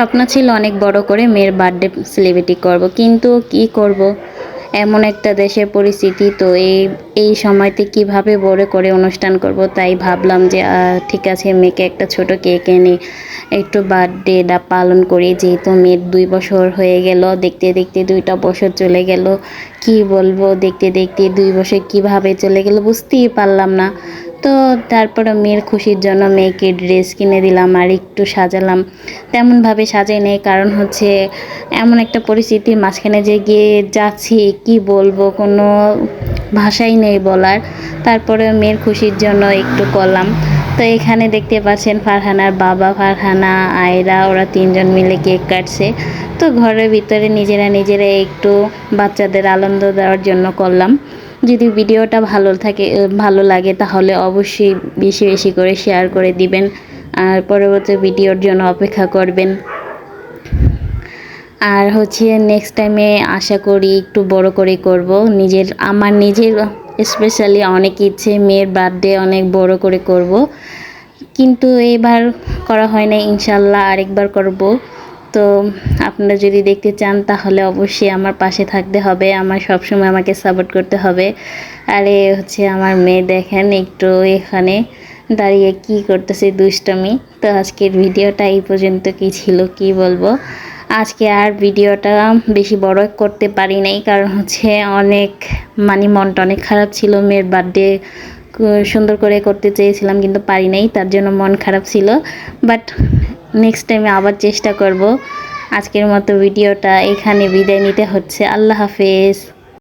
স্বপ্ন ছিল অনেক বড় করে মেয়ের বার্থডে সেলিব্রেটি করব, কিন্তু কি করব? এমন একটা দেশের পরিস্থিতি, তো এই এই সময়তে কীভাবে বড় করে অনুষ্ঠান করব? তাই ভাবলাম যে ঠিক আছে, মেয়েকে একটা ছোট কেক এনে একটু বার্থডেটা পালন করি। যেহেতু মেয়ের দুই বছর হয়ে গেল, দেখতে দেখতে দুইটা বছর চলে গেল। কি বলব, দেখতে দেখতে দুই বছর কীভাবে চলে গেল বুঝতেই পারলাম না। তো তারপরে মেয়ের খুশির জন্য মেয়েকে ড্রেস কিনে দিলাম আর একটু সাজালাম। তেমনভাবে সাজাই নেই, কারণ হচ্ছে এমন একটা পরিস্থিতির মাঝখানে যে গিয়ে যাচ্ছি, কি বলব, কোনো ভাষাই নেই বলার। তারপরে মেয়ের খুশির জন্য একটু করলাম। তো এখানে দেখতে পাচ্ছেন ফারহানার বাবা, ফারহানা, আয়রা, ওরা তিনজন মিলে কেক কাটছে। তো ঘরের ভিতরে নিজেরা নিজেরা একটু বাচ্চাদের আনন্দ দেওয়ার জন্য করলাম। যদি ভিডিওটা ভালো থাকে ভালো লাগে, তাহলে অবশ্যই বেশি বেশি করে শেয়ার করে দিবেন। আর পরবর্তী ভিডিওর জন্য অপেক্ষা করবেন। আর হচ্ছে নেক্সট টাইমে আশা করি একটু বড় করে করব। নিজের, আমার নিজের স্পেশালি অনেক ইচ্ছে, মেয়ের বার্থডে অনেক বড় করে করব। কিন্তু এবার করা হয় না ইনশাল্লাহ আরেকবার করব। তো আপনারা যদি দেখতে চান, তাহলে অবশ্যই আমার পাশে থাকতে হবে। আমার সবসময় আমাকে সাপোর্ট করতে হবে। আর এ হচ্ছে আমার মেয়ে দেখেন, একটু এখানে দাঁড়িয়ে কি করতেছে দুষ্টমি। তো আজকের ভিডিওটা এই পর্যন্ত কি ছিল, কি বলব? আজকে আর ভিডিওটা বেশি বড় করতে পারি নাই, কারণ হচ্ছে অনেক মানে মনটা অনেক খারাপ ছিল। মেয়ের বার্থডে সুন্দর করে করতে চেয়েছিলাম, কিন্তু পারি নাই, তার জন্য মন খারাপ ছিল। বাট নেক্সট টাইমে আবার চেষ্টা করব। আজকের মতো ভিডিওটা এখানে বিদায় নিতে হচ্ছে। আল্লাহ হাফেজ।